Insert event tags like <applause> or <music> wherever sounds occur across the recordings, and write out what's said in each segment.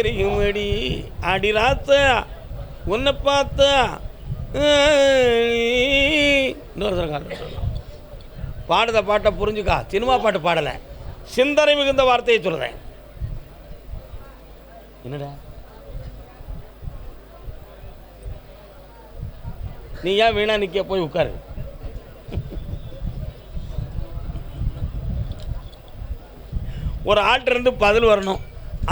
தெரியுமடி. அடி ராத்த உன்னை பார்த்த பாடுத பாட்டை புரிஞ்சுக்கா. சினிமா பாட்டு பாடலை. சிந்தனை மிகுந்த வார்த்தையை சொல்கிறேன் என்னடா? நீ ஏன் வீணா நிற்க போய் உட்காரு. ஒரு ஆள்கிட்ட இருந்து பதில் வரணும்.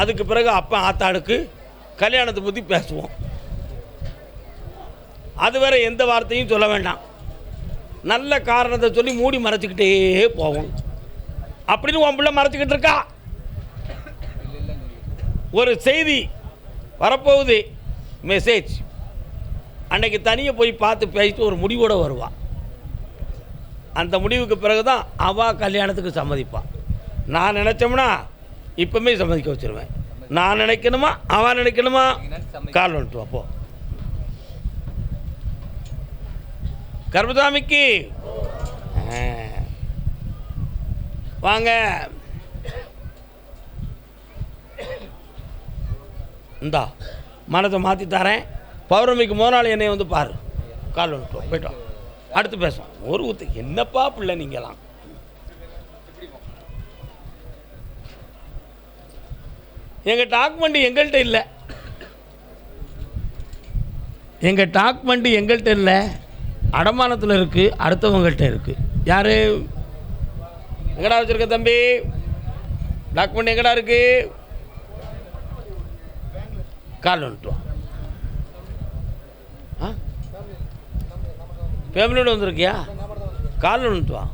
அதுக்கு பிறகு அப்பா ஆத்தாளுக்கு கல்யாணத்தை பற்றி பேசுவோம். அது வேற எந்த வார்த்தையும் சொல்ல வேண்டாம். நல்ல காரணத்தை சொல்லி மூடி மறைச்சிக்கிட்டே போவோம் அப்படின்னு உன் பிள்ளை மறைச்சிக்கிட்டு இருக்கா? ஒரு செய்தி வரப்போகுது. மெசேஜ் அன்னைக்கு தனியாக போய் பார்த்து பேசிட்டு ஒரு முடிவோடு வருவா. அந்த முடிவுக்கு பிறகு தான் அவள் கல்யாணத்துக்கு சம்மதிப்பாள் நான் நினச்சோம்னா இப்போமே சம்மதிக்க வச்சுருவேன். நான் நினைக்கணுமா? அவன் நினைக்கணுமா? கால் வந்துட்டு அப்போ கர்மசாமிக்கு வாங்க. இந்தா மனதை மாற்றி தரேன். பௌர்ணமிக்கு மோனால் நாள் என்னை வந்து பாரு. கால் வந்துட்டோம் போயிட்டோம் அடுத்து பேசுவோம். ஒரு ஊத்துக்கு என்னப்பா பிள்ளை நீங்களாம் எங்கள் டாக்குமெண்ட் எங்கள்கிட்ட இல்லை. எங்கள் டாக்குமெண்ட் எங்கள்கிட்ட இல்லை. அடமானத்தில் இருக்குது அடுத்தவங்கள்ட்ட இருக்குது யார்? எங்கடா வச்சுருக்க தம்பி? டாக்குமெண்ட் எங்கடா இருக்குது கால் வந்துட்டுவா ஆ? ஃபேமிலியோடு வந்திருக்கியா? கால் வந்துட்டு வா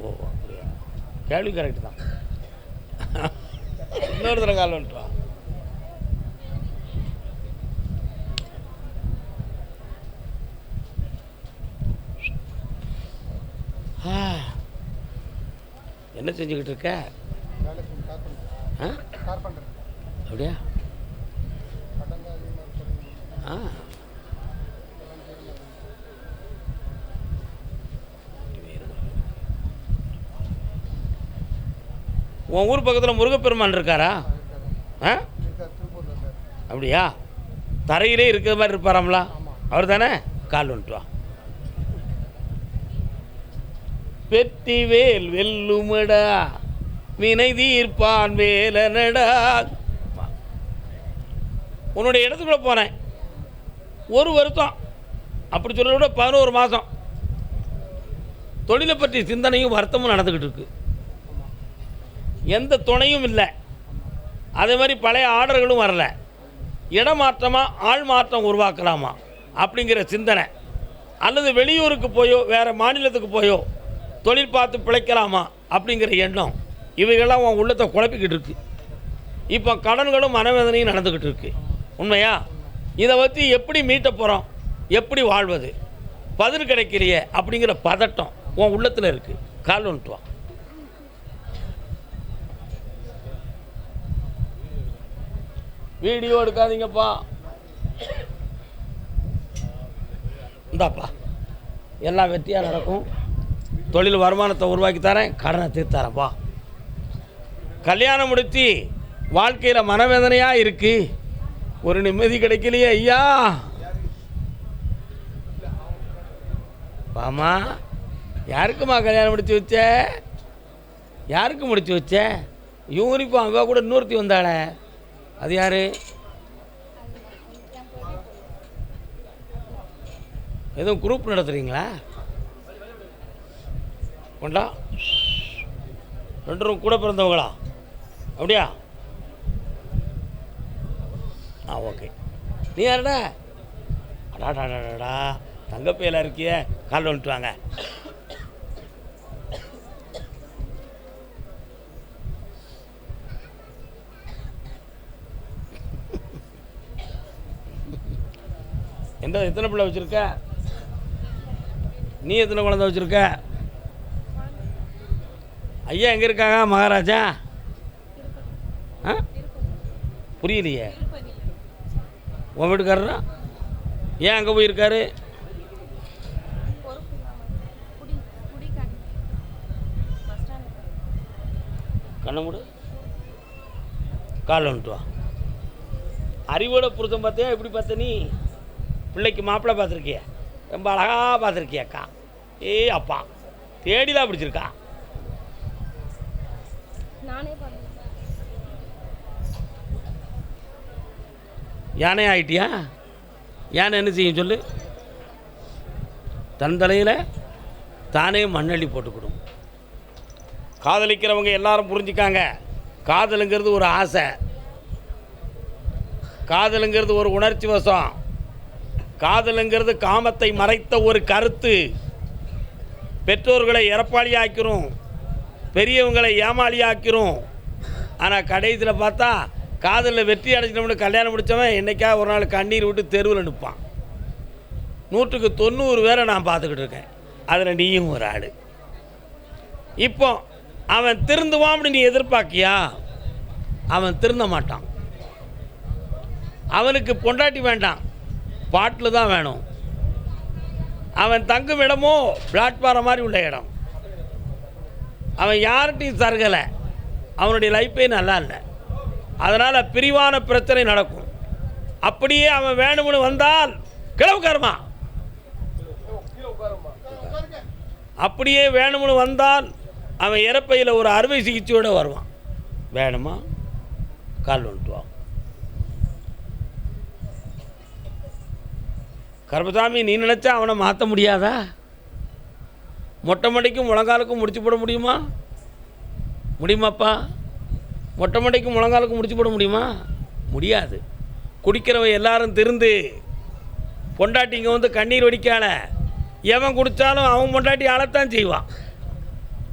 ஓ அப்படியா கேள்வி கரெக்டு தான். <laughs> இன்னொரு தடவை கால் வந்துட்டு வா ஆ. என்ன செஞ்சுக்கிட்டு இருக்க? ஆ? அப்படியா? ஆ. உன் ஊர் பக்கத்தில் முருகப்பெருமான் இருக்காரா? ஆ? அப்படியா? தரையிலே இருக்கிற மாதிரி இருப்பாராம்லா? அவர் தானே கால் வந்துட்டு வா. வெற்றி வேல் வெல்லுமடா வினை தீர்ப்பான் வேலனடா. உன்னுடைய இடத்துக்குள்ள போனேன். ஒரு வருத்தம். அப்படி சொல்ல விட பதினோரு மாதம் தொழிலை பற்றி சிந்தனையும் வருத்தமும் நடந்துக்கிட்டு இருக்கு. எந்த துணையும் இல்லை. அதே மாதிரி பழைய ஆர்டர்களும் வரல. இடமாற்றமாக ஆள் மாற்றம் உருவாக்கலாமா? அப்படிங்கிற சிந்தனை. அல்லது வெளியூருக்கு போயோ வேறு மாநிலத்துக்கு போயோ தொழில் பார்த்து பிழைக்கலாமா? அப்படிங்கிற எண்ணம். இவைகள்லாம் உன் உள்ளத்தை குழப்பிக்கிட்டு இருக்கு. இப்போ கடன்களும் மனவேதனையும் நடந்துக்கிட்டு இருக்கு. உண்மையா? இதை பற்றி எப்படி மீட்ட போகிறோம் எப்படி வாழ்வது? பதில் கிடைக்கலையே அப்படிங்கிற பதட்டம் உன் உள்ளத்தில் இருக்குது கால் ஒன்றுவான் வா வீடியோ எடுக்காதீங்கப்பா. இந்தாப்பா. எல்லாம் வெற்றியாக நடக்கும்? தொழில் வருமானத்தை உருவாக்கி தரேன் கடனை தீர்த்தாரப்பா கல்யாணம் முடித்து வாழ்க்கையில் மனவேதனையாக இருக்கு. ஒரு நிம்மதி கிடைக்கலையே ஐயா. பாமா யாருக்குமா கல்யாணம் முடித்து வச்ச? யாருக்கு முடித்து வச்ச? யூனிஃபார்ம் அங்கே கூட இன்னொருத்தி வந்தாளே. அது யார்? எதுவும் குரூப் நடத்துகிறீங்களா கொண்டா. ரெண்டு கூட பிறந்தவங்களா? அப்படியா? ஆ ஓகே நீ யாருடா? அடாடாடாடா தங்கப்பையில் இருக்கியே. கால் வந்துட்டு வாங்க. எந்த எத்தனை பிள்ளை வச்சுருக்க? நீ எத்தனை குழந்தை வச்சுருக்க? ஐயா எங்கே இருக்காங்க? மகாராஜா? ஆ? புரியலையே. உன் வீட்டுக்காரரா? ஏன் அங்கே போயிருக்காரு? பொறுப்பு கண்ணை மூடு. கால் வந்துட்டு வா. அறிவோட பொருத்தம் பார்த்தியா? எப்படி பார்த்த நீ? பிள்ளைக்கு மாப்பிள்ளை பார்த்துருக்கிய. ரொம்ப அழகாக பார்த்துருக்கியக்கா ஏ அப்பா. தேடிலாம் பிடிச்சிருக்கா. யானை ஆயிட்டியா? யானை என்ன செய்யும் சொல்லு? தன் தலையில் தானே மண்ணள்ளி போட்டுக்கிடும். காதலிக்கிறவங்க எல்லாரும் புரிஞ்சுக்காங்க. காதலுங்கிறது ஒரு ஆசை. காதலுங்கிறது ஒரு உணர்ச்சி வசம். காதலுங்கிறது காமத்தை மறைத்த ஒரு கருத்து. பெற்றோர்களை இறப்பாளி ஆக்கிறோம் பெரியவங்களை ஏமாளி ஆக்கிறோம் ஆனால் கடைசியில் பார்த்தா காதலில் வெற்றி அடைஞ்சிட்டோம்னு கல்யாணம் முடித்தவன் என்றைக்கா ஒரு நாள் கண்ணீர் விட்டு தெருவில் நிற்பான். நூற்றுக்கு தொண்ணூறு பேரை நான் பார்த்துக்கிட்டு இருக்கேன். அதில் நீயும் ஒரு ஆள். இப்போ அவன் திருந்துவான் நீ எதிர்பார்க்கியா? அவன் திருந்த மாட்டான். அவனுக்கு பொண்டாட்டி வேண்டாம். பாட்டில் தான் வேணும். அவன் தங்கும் இடமோ பிளாட்பாரம் மாதிரி உள்ள இடம். அவன் யார்கிட்டையும் சருகலை. அவனுடைய லைஃபே நல்லா இல்லை. அதனால் பிரிவான பிரச்சனை நடக்கும். அப்படியே அவன் வேணும்னு வந்தால் கிளவுக்காரமா அப்படியே வேணும்னு வந்தால் அவன் இறப்பையில் ஒரு அறுவை சிகிச்சையோடு வருவான். வேணுமா? கால் வந்துட்டு கருப்பசாமி நீ நினச்சா அவனை மாற்ற முடியாதா? மொட்டை மடைக்கும் முழங்காலுக்கும் முடிச்சு போட முடியுமா? முடியுமாப்பா? மொட்டை மடைக்கும் முழங்காலுக்கும் முடிச்சு போட முடியுமா? முடியாது. குடிக்கிறவன் எல்லாரும் திருந்து பொண்டாட்டிங்க வந்து கண்ணீர் வடிக்கால எவன் குடித்தாலும் அவன் பொண்டாட்டி அழத்தான் செய்வான்.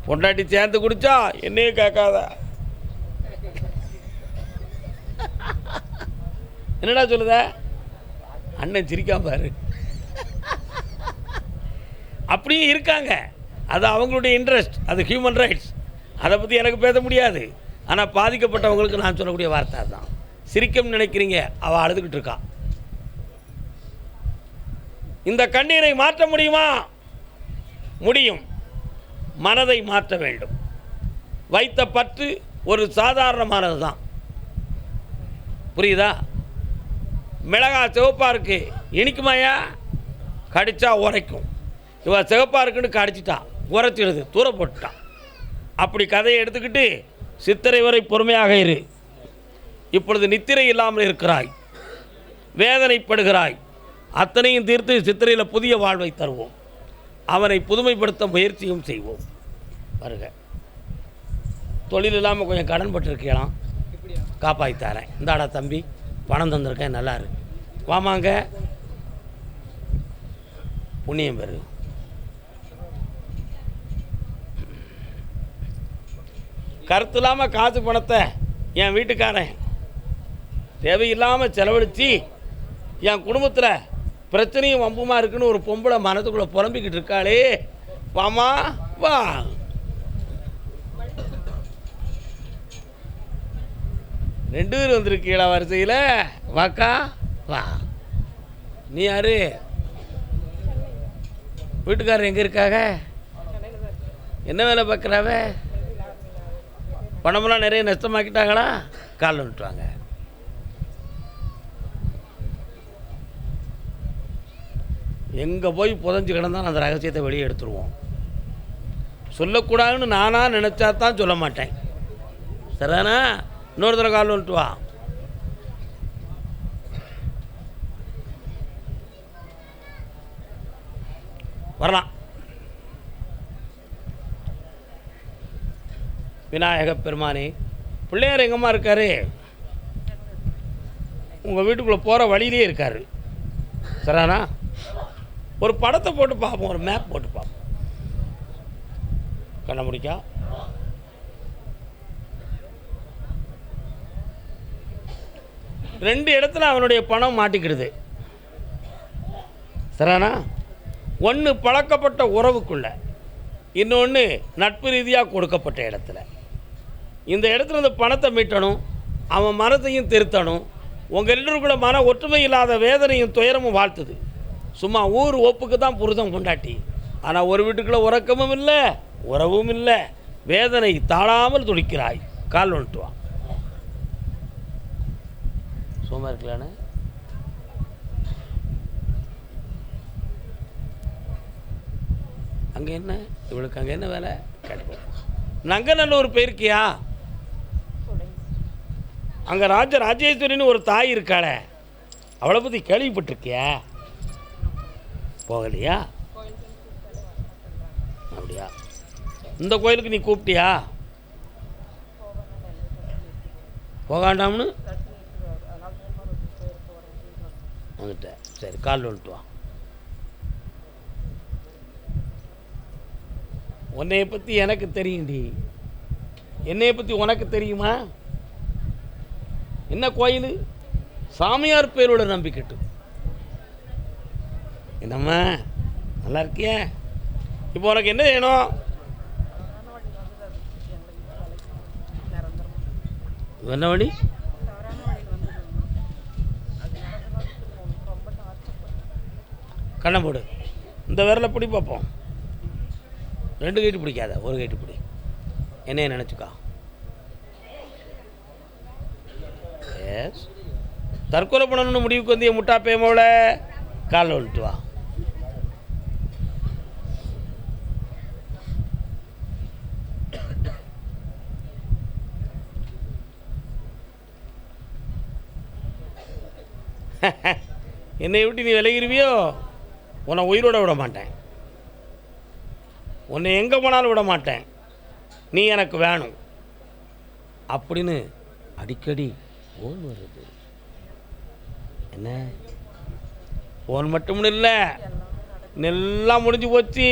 பொண்டாட்டி சேர்ந்து குடித்தா என்னையே கேட்காத. என்னடா சொல்லுத? அண்ணன் சிரிக்காம பாரு. அப்படியும் இருக்காங்க. அது அவங்களுடைய இன்ட்ரெஸ்ட் அது ஹியூமன் ரைட்ஸ் அதை பற்றி எனக்கு பேச முடியாது. ஆனால் பாதிக்கப்பட்டவங்களுக்கு நான் சொல்லக்கூடிய வார்த்தை தான் சிரிக்கணும்னு நினைக்கிறீங்க அவள் அழுதுகிட்டு இருக்கா. இந்த கண்ணீரை மாற்ற முடியுமா? முடியும். மனதை மாற்ற வேண்டும். வைத்த பற்று ஒரு சாதாரணமானது தான். புரியுதா? மிளகா சிவப்பாக இருக்குது இனிக்குமாயா கடிச்சா உரைக்கும். இவன் சிவப்பாக இருக்குன்னு கடிச்சிட்டான் உரைச்சிடுது தூர போட்டுட்டான். அப்படி கதையை எடுத்துக்கிட்டு சித்திரை வரை பொறுமையாக இரு. இப்பொழுது நித்திரை இல்லாமல் இருக்கிறாய். வேதனைப்படுகிறாய். அத்தனையும் தீர்த்து சித்திரையில் புதிய வாழ்வை தருவோம். அவனை புதுமைப்படுத்த முயற்சியும் செய்வோம். வருக. தொழில் இல்லாமல் கொஞ்சம் கடன் பட்டிருக்கலாம். காப்பாற்றி தரேன். இந்தாடா தம்பி பணம் தந்திருக்கேன் நல்லா இருக்கு. வாமாங்க. புண்ணியம் பெரு கருத்து இல்லாமல் காசு பணத்தை என் வீட்டுக்காரன் தேவையில்லாமல் செலவழித்து என் குடும்பத்தில் பிரச்சனையும் வம்புமா இருக்குன்னு ஒரு பொம்பளை மனதுக்குள்ளே புலம்பிக்கிட்டு இருக்காளே. வாமா வா. ரெண்டு பேர் வந்திருக்கீங்களா வரிசையில்? வாக்கா வா. நீ யாரு? வீட்டுக்காரர் எங்கே இருக்காக? என்ன வேலை பார்க்குறாவ? பணமெல்லாம் நிறைய நஷ்டமாக்கிட்டாங்களா? காலில் வந்துட்டுவாங்க எங்கே போய் புதஞ்சு கிடந்தாலும் அந்த ரகசியத்தை வெளியே எடுத்துருவோம். சொல்லக்கூடாதுன்னு நானாக நினச்சா தான் சொல்ல மாட்டேன். சரிதானா இன்னொரு தடவை கால் வந்துட்டு வா வரலாம். விநாயக பெருமானே பிள்ளையார் எங்கம்மா இருக்காரு? உங்கள் வீட்டுக்குள்ளே போகிற வழியிலே இருக்கார். சரிண்ணா ஒரு படத்தை போட்டு பார்ப்போம் ஒரு மேப் போட்டு பார்ப்போம். கண்ண முடிக்கா. ரெண்டு இடத்துல அவனுடைய பணம் மாட்டிக்கிடுது. சரிண்ணா ஒன்று பழக்கப்பட்ட உறவுக்குள்ள இன்னொன்று நட்பு ரீதியாக கொடுக்கப்பட்ட இடத்துல. இந்த இடத்துல இந்த பணத்தை மீட்டணும் அவன் மனத்தையும் திருத்தணும். உங்கள் ரெண்டுக்குள்ள மன ஒற்றுமை இல்லாத வேதனையும் துயரமும் வாழ்த்துது. சும்மா ஊர் ஒப்புக்கு தான் புருஷன் கொண்டாட்டி ஆனால் ஒரு வீட்டுக்குள்ளே உறக்கமும் இல்லை உறவும் இல்லை. வேதனை தாழாமல் துடிக்கிறாய். கால் வந்துட்டு வா. சும்மா இருக்கலான்னு அங்கே என்ன? இவளுக்கு அங்கே என்ன வேலை? கிடைக்கும் நங்கநல்லூர் போயிருக்கியா? அங்கே ராஜ ராஜேஸ்வரின்னு ஒரு தாய் இருக்காளே. அவளை பற்றி கேள்விப்பட்டிருக்கியா? போகலையா? அப்படியா? இந்த கோயிலுக்கு நீ கூப்பிட்டியா? போகாண்டாம்னு வந்துட்டேன் சரி கால் வந்துட்டு வா. உன்னைய பற்றி எனக்கு தெரியும்டி. என்னைய பற்றி உனக்கு தெரியுமா? என்ன கோயில்? சாமியார் பேரோட நம்பிக்கிட்டு. என்னம்மா நல்லா இருக்கிய? இப்போ உனக்கு என்ன வேணும்? என்ன வழி? கண்ணை போடு இந்த விரலை பிடி பார்ப்போம். ரெண்டு கைட்டு பிடிக்காத ஒரு கைட்டு பிடி. என்னைய நினச்சிக்கா. தற்கொலை பண்ணணும்னு முடிவுக்கு வந்து என் முட்டா பேமோல காலில் விழுட்டு வா. <laughs> என்னை விட்டு நீ விலகிருவியோ? உன்னை உயிரோட விட மாட்டேன். உன்னை எங்கே போனாலும் விட மாட்டேன். நீ எனக்கு வேணும். அப்படின்னு அடிக்கடி ஃபோன் வருது. என்ன? ஃபோன் மட்டும் இல்லை எல்லாம் முடிஞ்சு போச்சு.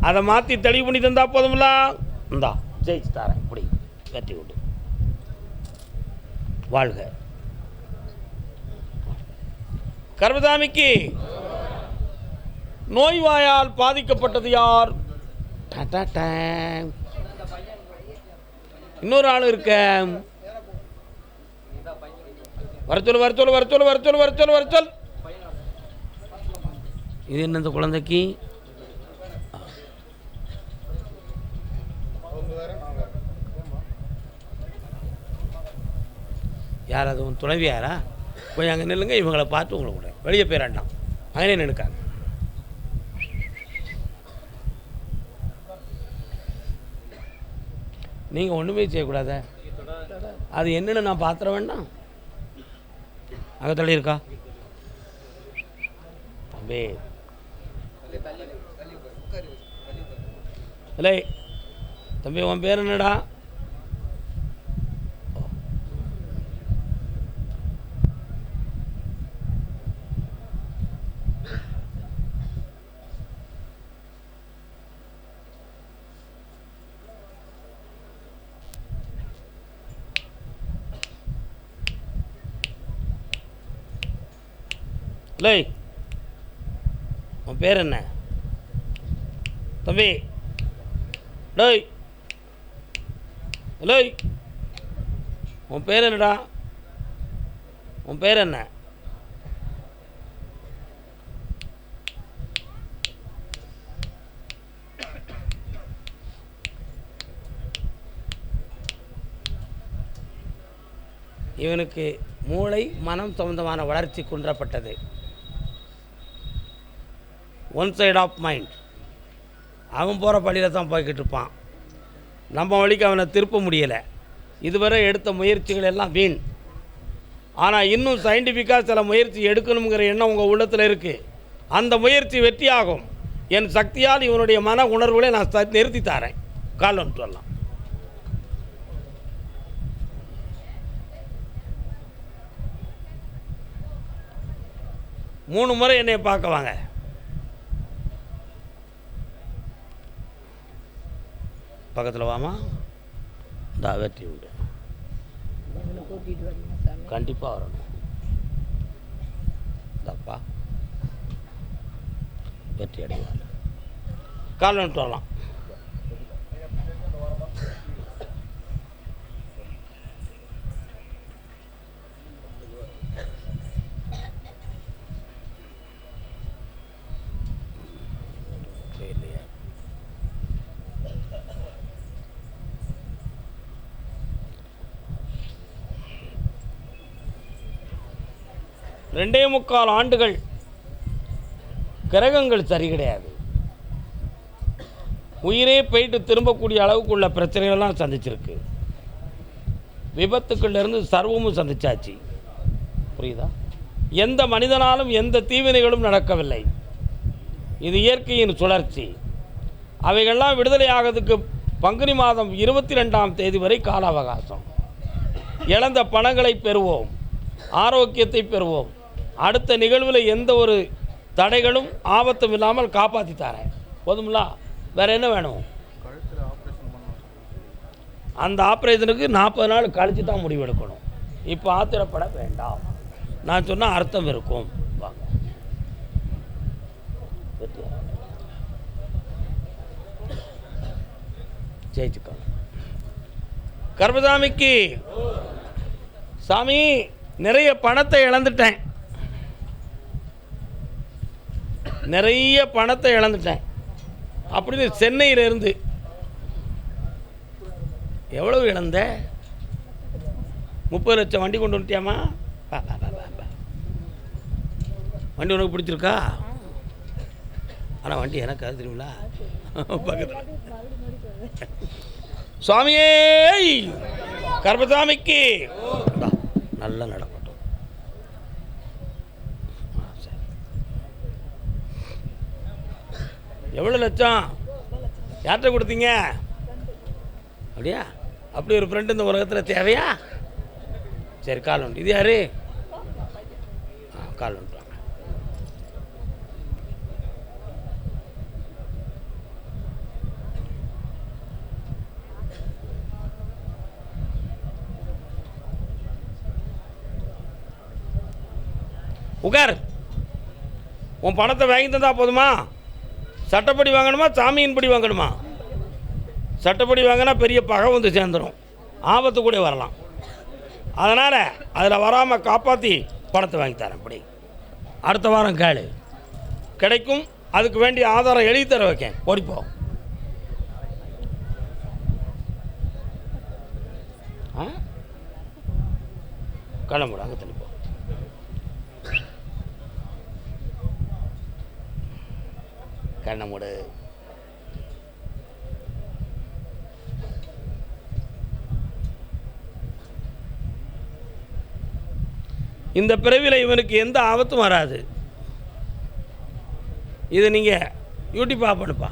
அதை மாற்றி தெளிவு பண்ணி தந்தா போதும்ல. இந்தா ஜெயிச்சு தரேன். இப்படி கட்டி விட்டு வாழ்க. கர்மதாமிக்கு நோய்வாயால் பாதிக்கப்பட்டது யார்? டேங். இன்னொரு ஆள் இருக்க வர சொல்லு வர சொல்லு வர சொல்லு இது என்ன இந்த குழந்தைக்கு? யார் அது? உன் துணைவியாரா? போய் அங்கே நில்லுங்க இவங்களை பார்த்து உங்களை கூட வெளியே போயிடாண்டாம் அங்கே நினைக்காங்க நீங்கள் ஒன்றுமே செய்யக்கூடாத. அது என்னென்னு நான் பார்த்துட வேண்டாம். அங்கே தள்ளி இருக்கா? தம்பி. இல்லை தம்பி உன் பேர் என்னடா? இல்லை உன் பேர் என்ன? தம்பி. டேய். இல்லை உன் பேர் என்னடா? உன் பேர் என்ன? இவனுக்கு மூளை மனம் சம்பந்தமான வளர்ச்சி குன்றப்பட்டது. ஒன் சைடு ஆஃப் மைண்ட் அவன் போகிற பள்ளியில் தான் போய்கிட்டு இருப்பான். நம்ம வழிக்கு அவனை திருப்ப முடியலை. இதுவரை எடுத்த முயற்சிகள் எல்லாம் வீண். ஆனால் இன்னும் சயின்டிஃபிக்காக சில முயற்சி எடுக்கணுங்கிற எண்ணம் உங்கள் உள்ளத்தில் இருக்குது அந்த முயற்சி வெற்றியாகும். என் சக்தியால் இவனுடைய மன உணர்வுகளை நான் நிறுத்தி தரேன். கால் வந்துட்டு வரலாம். மூணு முறை என்னை பார்க்க வாங்க பக்கத்தில் வாமா. இந்த வெற்றி உண்டு கண்டிப்பாக வரணும். இந்தப்பா. வெற்றி அடைவார் கால் விட்டு வரலாம். ரெண்டே முக்கால் ஆண்டுகள் கிரகங்கள் சரி கிடையாது. உயிரே போயிட்டு திரும்பக்கூடிய அளவுக்கு உள்ள பிரச்சனைகள்லாம் சந்திச்சிருக்கு. விபத்துக்கள்லேருந்து சர்வமும் சந்திச்சாச்சு. புரியுதா? எந்த மனிதனாலும் எந்த தீவினைகளும் நடக்கவில்லை. இது இயற்கையின் சுழற்சி. அவைகள்லாம் விடுதலை ஆகிறதுக்கு பங்குனி மாதம் இருபத்தி ரெண்டாம் தேதி வரை கால அவகாசம் இழந்த பணங்களை பெறுவோம். ஆரோக்கியத்தை பெறுவோம். அடுத்த நிகழ்வில் எந்த ஒரு தடைகளும் ஆபத்தும் இல்லாமல் காப்பாற்றி தரேன். போதுங்களா வேறு என்ன வேணும்? அந்த ஆப்ரேஷனுக்கு நாற்பது நாள் கழித்து தான் முடிவெடுக்கணும். இப்போ ஆத்திரப்பட வேண்டாம். நான் சொன்னால் அர்த்தம் இருக்கும். வாங்க. ஜெயிச்சுக்கோங்க. ஜெயிச்சுக்கோ கர்மசாமிக்கு சாமி நிறைய பணத்தை இழந்துட்டேன். நிறைய பணத்தை இழந்துட்டேன். அப்படின்னு சென்னையில் இருந்து எவ்வளவு இழந்த? முப்பது லட்சம் வண்டி கொண்டு வந்துட்டியாமா பா, வண்டி உனக்கு பிடிச்சிருக்கா? ஆனால் வண்டி எனக்கு அது தெரியுங்களா பக்கத்தில். சுவாமியே கர்பசாமிக்கு நல்ல நடக்கும் ஆ, சரி. எவ்வளோ லட்சம்? யார்கிட்ட கொடுத்தீங்க? அப்படியா? அப்படி ஒரு ஃப்ரெண்டு இந்த உலகத்தில் தேவையா? சரி கால் உண்டு. இது யார்? ஆ கால் உண்டு. உகார் உட்கார் உன் பணத்தை வாங்கி தந்தா போதுமா? சட்டப்படி வாங்கணுமா சாமியின்படி வாங்கணுமா? சட்டப்படி வாங்கினா பெரிய பகை வந்து சேர்ந்துடும் ஆபத்து கூட வரலாம். அதனால் அதில் வராமல் காப்பாற்றி பணத்தை வாங்கி தரேன் இப்படி அடுத்த வாரம் கேளு. கிடைக்கும் அதுக்கு வேண்டிய ஆதாரம் எழுதி தர வைக்கேன். ஓடிப்போ ஆ? அங்கே தள்ளிப்போம் கண்ணை மூடு இந்த பிறவியில் இவனுக்கு எந்த ஆபத்தும் வராது. இதை நீங்கள் யூடியூப் ஆஃப் பண்ணுப்பா.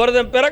ஒருத்தன் பிற